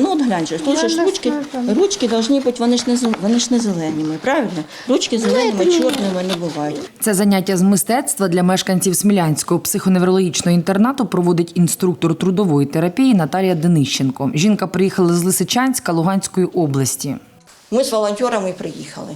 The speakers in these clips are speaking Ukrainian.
Ну от глянь, же, тут же ж ручки, ручки должні бути, вони ж не вони ж не зеленими, правильно? Ручки зеленими, чорними не бувають. Це заняття з мистецтва для мешканців Смілянського психоневрологічного інтернату проводить інструктор трудової терапії Наталія Денищенко. Жінка приїхала з Лисичанська Луганської області. Ми з волонтерами приїхали.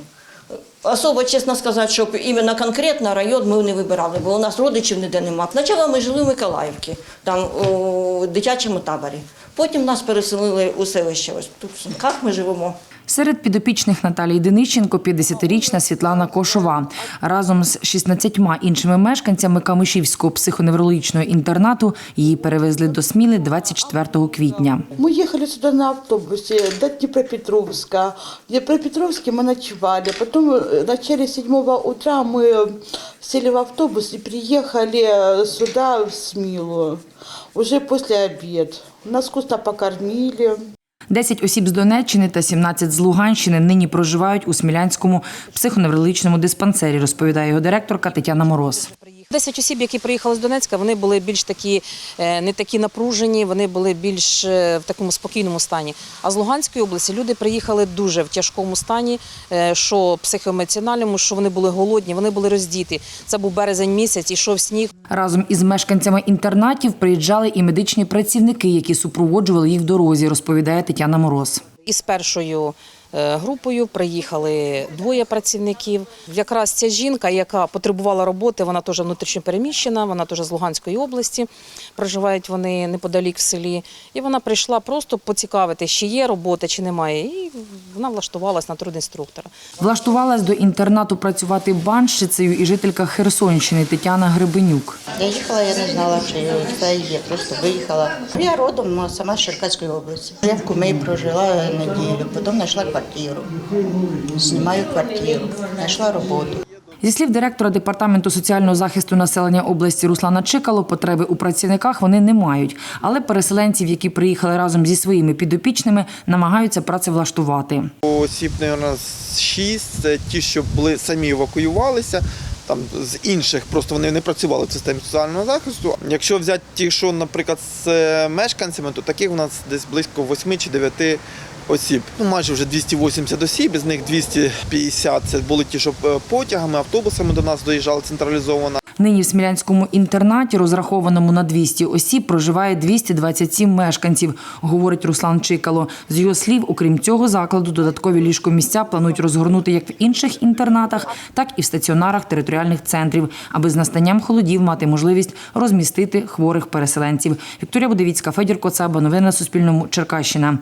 Особо, чесно сказати, щоб іменно конкретно район ми не вибирали, бо у нас родичів ніде немає. Спочатку ми жили в Миколаївці, там у дитячому таборі. Потім нас переселили у селище. Ось тут в Сумках ми живемо. Серед підопічних Наталії Денищенко 50-річна Світлана Кошова. Разом з 16 іншими мешканцями Камишівського психоневрологічного інтернату її перевезли до Сміли 24 квітня. Мы ехали сюда на автобусе до Днепропетровска. В Днепропетровске мы ночевали. Потом э, в начале седьмого утра мы сели в автобус и приехали сюда, в Смилу. Уже после обед. Нас вкусно покормили. 10 осіб з Донеччини та 17 з Луганщини нині проживають у Смілянському психоневрологічному диспансері, розповідає його директорка Тетяна Мороз. 10 осіб, які приїхали з Донецька, вони були більш такі е, не такі напружені, вони були більш е, в такому спокійному стані. А з Луганської області люди приїхали дуже в тяжкому стані, е, що психоемоціональному, що вони були голодні, вони були роздіти. Це був березень місяць, ішов сніг. Разом із мешканцями інтернатів приїжджали і медичні працівники, які супроводжували їх в дорозі, розповідає Тетяна Мороз. Із першою групою приїхали двоє працівників. Якраз ця жінка, яка потребувала роботи, вона теж внутрішньо переміщена, вона теж з Луганської області. Проживають вони неподалік в селі. І вона прийшла просто поцікавити, чи є робота, чи немає. І вона влаштувалась на труд інструктора. Влаштувалась до інтернату працювати банщицею і жителька Херсонщини Тетяна Гребенюк. Я їхала, я не знала, що це є, просто виїхала. Я родом ну, сама з Черкаської області. Я в Кумі прожила неділю, потім знайшла квартиру. Знімаю квартиру, знайшла роботу. Зі слів директора департаменту соціального захисту населення області Руслана Чикало, потреби у працівниках вони не мають. Але переселенців, які приїхали разом зі своїми підопічними, намагаються працевлаштувати. Осіб, мабуть, шість. Це ті, що були самі евакуювалися. Там з інших просто вони не працювали в системі соціального захисту. Якщо взяти ті, що, наприклад, з е, мешканцями, то таких у нас десь близько 8 чи 9 осіб. Ну, майже вже 280 осіб, з них 250 це були ті, що е, потягами, автобусами до нас доїжджали централізовано. Нині в Смілянському інтернаті, розрахованому на 200 осіб, проживає 227 мешканців, говорить Руслан Чикало. З його слів, окрім цього закладу, додаткові ліжкомісця планують розгорнути як в інших інтернатах, так і в стаціонарах територіальних центрів, аби з настанням холодів мати можливість розмістити хворих переселенців. Вікторія Будовіцька, Федір Коцаба. Новини на Суспільному. Черкащина.